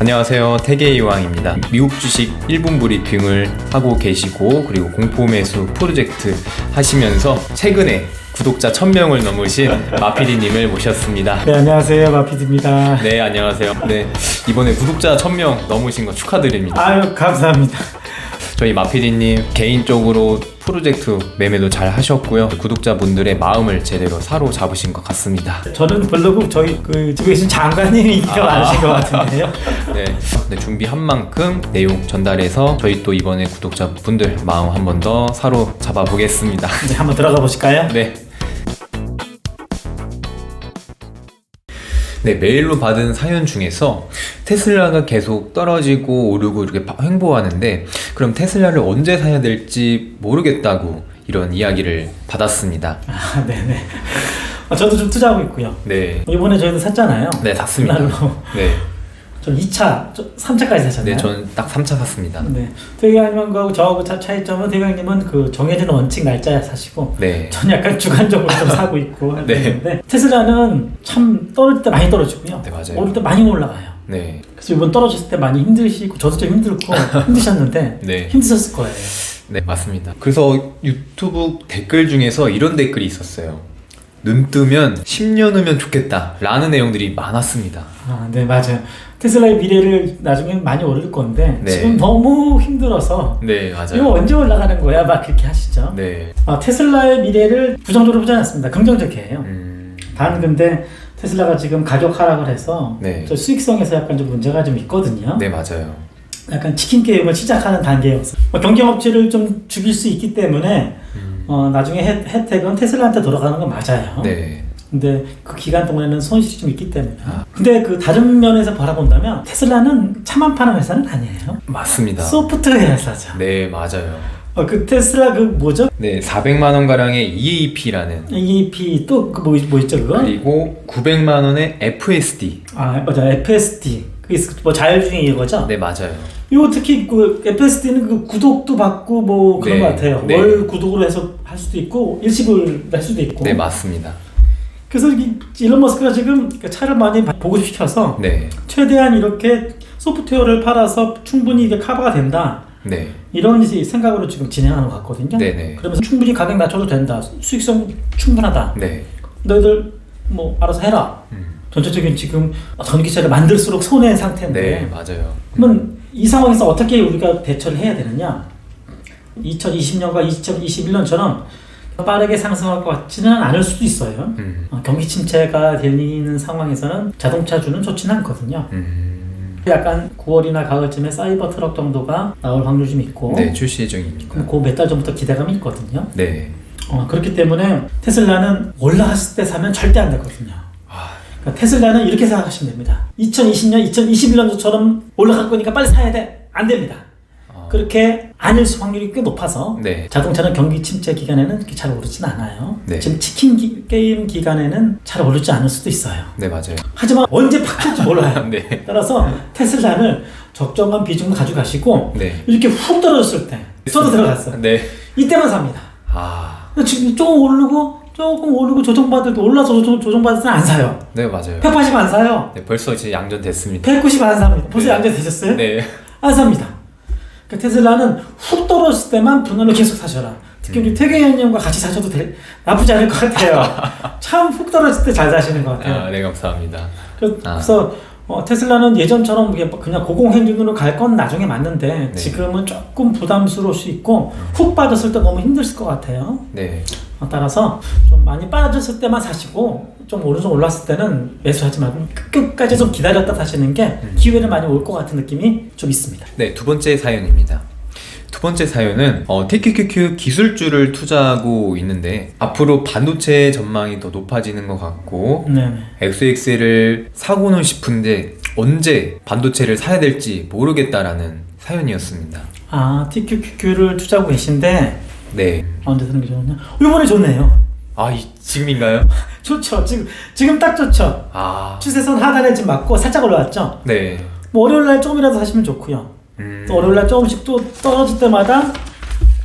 안녕하세요. 태계이 왕입니다. 미국 주식 1분 브리핑을 하고 계시고 그리고 공포 매수 프로젝트 하시면서 최근에 구독자 1000명을 넘으신 마피디님을 모셨습니다. 네 안녕하세요 마피드입니다. 네, 안녕하세요. 네, 이번에 구독자 1000명 넘으신 거 축하드립니다. 아유 감사합니다. 저희 마피디님 개인적으로 프로젝트 매매도 잘 하셨고요. 구독자분들의 마음을 제대로 사로잡으신 것 같습니다. 저는 별로고 저희 그 집에 계신 장관님이 인기가 많으신 것 같은데요. 네, 네, 준비한 만큼 내용 전달해서 저희 또 이번에 구독자분들 마음 한 번 더 사로잡아 보겠습니다. 네 한번 들어가 보실까요? 네. 네, 메일로 받은 사연 중에서 테슬라가 계속 떨어지고 오르고 이렇게 바- 횡보하는데 그럼 테슬라를 언제 사야 될지 모르겠다고 이런 이야기를 받았습니다. 아 네네. 어, 저도 좀 투자하고 있고요. 네. 이번에 저희도 샀잖아요. 네, 샀습니다. 그날로 네. 전 2차, 3차까지 사셨나요? 네, 저는 딱 3차 샀습니다. 네. 대장님하고 저하고 차, 차이점은 대장님은 그 정해진 원칙 날짜에 사시고 네. 전 약간 주관적으로 좀 사고 있고 네. 하는데 테슬라는 참 떨어질 때 많이 떨어지고요. 네, 맞아요. 오를 때 많이 올라가요. 네. 그래서 이번 떨어졌을 때 많이 힘드시고 저도 좀 힘들고 힘드셨는데 네. 힘드셨을 거예요. 네, 맞습니다. 그래서 유튜브 댓글 중에서 이런 댓글이 있었어요. 눈 뜨면 10년 후면 좋겠다. 라는 내용들이 많았습니다. 아, 네 맞아요. 테슬라의 미래를 나중에 많이 오를 건데 네. 지금 너무 힘들어서 네, 이거 맞아요. 언제 올라가는 거야? 막 그렇게 하시죠. 네. 아, 테슬라의 미래를 부정적으로 보지 않습니다. 긍정적이에요. 음, 단 근데 테슬라가 지금 가격 하락을 해서 네. 저 수익성에서 약간 좀 문제가 좀 있거든요. 네, 맞아요. 약간 치킨 게임을 시작하는 단계였어. 뭐 경쟁업체를 좀 죽일 수 있기 때문에 음, 어, 나중에 혜, 혜택은 테슬라한테 돌아가는 건 맞아요. 네. 근데 그 기간 동안에는 손실이 좀 있기 때문에. 아. 근데 그 다른 면에서 바라본다면 테슬라는 차만 파는 회사는 아니에요. 맞습니다. 소프트웨어 회사죠. 네, 맞아요. 어, 그 테슬라 그 뭐죠? 네, 400만 원 가량의 EAP라는 EEP 또그뭐 뭐 있죠 그거? 그리고 900만 원의 FSD. 아 맞아 FSD. 그게 뭐 자율주행 이거죠? 네, 맞아요. 이거 특히 그 FSD는 그 구독도 받고 뭐 그런 네, 것 같아요. 네. 월 구독으로 해서 할 수도 있고 일시불 할 수도 있고. 네, 맞습니다. 그래서 이 일론 머스크가 지금 그 차를 많이 보급시켜서 네. 최대한 이렇게 소프트웨어를 팔아서 충분히 이게 커버가 된다. 네. 이런 생각으로 지금 진행하는 것 같거든요. 네네. 그러면서 충분히 가격 낮춰도 된다. 수익성 충분하다. 네. 너희들 뭐 알아서 해라. 음. 전체적인 지금 전기차를 만들수록 손해인 상태인데. 네, 맞아요. 그러면 이 상황에서 어떻게 우리가 대처를 해야 되느냐? 2020년과 2021년처럼 빠르게 상승할 것 같지는 않을 수도 있어요. 음. 어, 경기 침체가 되는 상황에서는 자동차주는 좋지는 않거든요. 음. 약간 9월이나 가을쯤에 사이버 트럭 정도가 나올 확률이 좀 있고 네, 출시 예정입니다. 그럼 그몇 달 전부터 기대감이 있거든요. 네. 어, 그렇기 때문에 테슬라는 올라갔을 때 사면 절대 안 되거든요. 아, 그러니까 테슬라는 이렇게 생각하시면 됩니다. 2020년, 2021년도처럼 올라갈 거니까 빨리 사야 돼. 안 됩니다. 아. 그렇게 아닐 수 확률이 꽤 높아서 네. 자동차는 경기 침체 기간에는 그렇게 잘 오르진 않아요. 네. 지금 치킨 기- 게임 기간에는 잘 오르지 않을 수도 있어요. 네, 맞아요. 하지만 언제 바뀔지 몰라요. 네. 따라서 테슬라는 적정한 비중을 가져가시고 네. 이렇게 훅 떨어졌을 때 써도 들어갔어. 네. 이때만 삽니다. 아, 지금 조금 오르고 조금 오르고 조정받을 때 올라서 조정, 조정받을 때는 안 사요. 네, 맞아요. 180 안 사요. 네, 벌써 이제 양전 됐습니다. 190 안 삽니다. 벌써 네. 양전 되셨어요? 네. 안 삽니다. 그러니까 테슬라는 훅 떨어졌을 때만 분할로 계속 사셔라. 특히 음. 우리 태계현님과 같이 사셔도 될- 나쁘지 않을 것 같아요. 참 훅 떨어질 때 잘 사시는 것 같아요. 아, 네, 감사합니다. 그래서 어, 테슬라는 예전처럼 그냥 고공행진으로 갈 건 나중에 맞는데 네. 지금은 조금 부담스러울 수 있고 훅 빠졌을 때 너무 힘들 것 같아요. 네. 어, 따라서 좀 많이 빠졌을 때만 사시고 좀 오른쪽 올랐을 때는 매수하지 말고 끝까지 좀 기다렸다 사시는 게 기회는 많이 올 것 같은 느낌이 좀 있습니다. 네, 두 번째 사연입니다. 두 번째 사연은 어, TQQQ 기술주를 투자하고 있는데 앞으로 반도체 전망이 더 높아지는 것 같고 네. XXL을 사고는 싶은데 언제 반도체를 사야 될지 모르겠다라는 사연이었습니다. 아 TQQQ를 투자하고 계신데 네. 언제 사는 게 좋냐? 이번에 좋네요. 아, 이, 지금인가요? 좋죠. 지금 지금 딱 좋죠. 아, 추세선 하단에 지금 맞고 살짝 올라왔죠. 네. 뭐 월요일 날 조금이라도 사시면 좋고요. 음, 또 월요일 날 조금씩 또 떨어질 때마다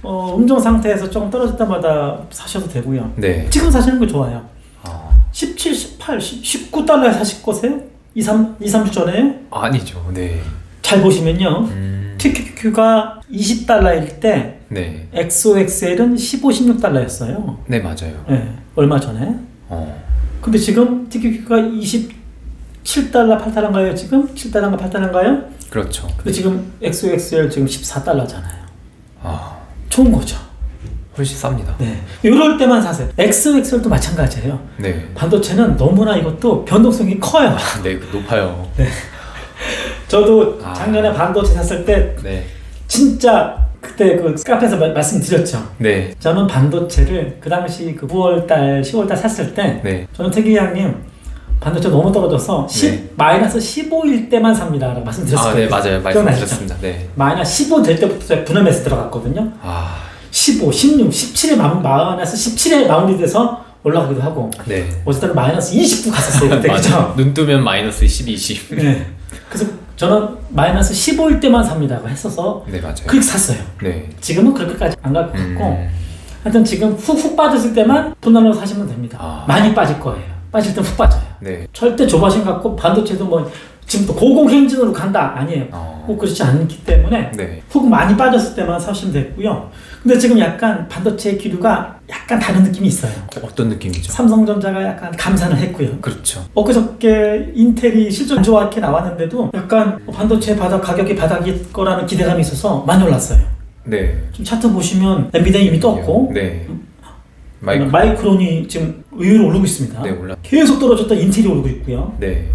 어, 음정 상태에서 조금 떨어질 때마다 사셔도 되고요. 네. 지금 사시는 거 좋아요. 아, 17, 18, 19달러에 사실 거세요? 2, 3, 2, 3주 전에요. 아니죠. 네. 잘 보시면요. 음, TQQ가 20달러일 때 네. XOXL은 15, 16달러였어요. 네, 맞아요. 네, 얼마 전에. 어. 근데 지금 TQQ가 27달러, 8달러인가요? 지금 7달러인가 8달러인가요? 그렇죠. 근데 지금 XOXL 지금 14달러잖아요. 아, 좋은 거죠. 훨씬 쌉니다. 네. 이럴 때만 사세요. XOXL도 마찬가지예요. 네. 반도체는 너무나 이것도 변동성이 커요. 네, 그 높아요. 저도 아. 작년에 반도체 샀을 때 네. 진짜 그때 그 카페에서 마- 말씀드렸죠. 네. 저는 반도체를 그 당시 그 9월달, 10월달 샀을 때 네. 저는 태기양님 반도체 너무 떨어져서 10, 네. 마이너스 15일 때만 삽니다 라고 아, 말씀드렸어요. 네, 맞아요. 말씀드렸습니다. 네. 마이너스 15 될 때부터 제가 분할매수 들어갔거든요. 아, 15, 16, 17에 마, 마이너스 17에 마무리돼서 올라가기도 하고 네. 어쨌든 마이너스 29 갔었어요 그때. 그죠? 눈 뜨면 마이너스 12, 20. 네. 그래서 저는 마이너스 15일 때만 삽니다고 했어서 네, 맞아요. 그렇게 샀어요. 네. 지금은 그렇게까지 안 갈 것 같고 음, 하여튼 지금 훅훅 빠졌을 때만 분할로 사시면 됩니다. 아. 많이 빠질 거예요. 빠질 땐훅 빠져요. 네. 절대 조바심 갖고 반도체도 뭐 지금 또 고공행진으로 간다 아니에요. 어. 꼭 그렇지 않기 때문에 네. 훅 많이 빠졌을 때만 사시면 되고요. 근데 지금 약간 반도체 기류가 약간 다른 느낌이 있어요. 어떤 느낌이죠? 삼성전자가 약간 감산을 했고요. 그렇죠. 엊그저께 인텔이 실적 안 좋게 나왔는데도 약간 반도체 바닥 가격이 바닥일 거라는 기대감이 있어서 많이 올랐어요. 네. 좀 차트 보시면 엔비디아 이미 떴고 네. 마이크. 마이크론이 지금 의외로 오르고 있습니다. 네, 올라. 계속 떨어졌던 인텔이 오르고 있고요. 네.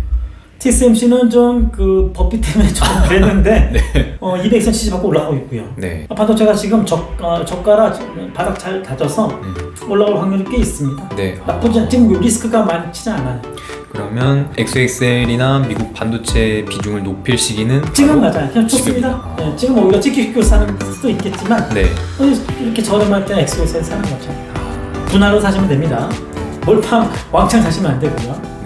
TSMC는 좀그 법비 때문에 좀 그랬는데 어, 200선 지지 받고 올라가고 있고요. 네. 아, 반도체가 지금 저, 어, 저가라 바닥 잘 다져서 음. 올라올 확률이 꽤 있습니다. 네. 나쁘지 않, 지금 리스크가 많지는 않아요. 그러면 XXL이나 미국 반도체 비중을 높일 시기는 지금 맞아요. 그냥 좋습니다. 지금이다. 네, 지금 오히려 찍기식교 사는 수도 있겠지만 네. 어, 이렇게 저렴할 때는 엑소에서 사는 거죠. 분할로 사시면 됩니다. 몰빵 왕창 사시면 안 되고요.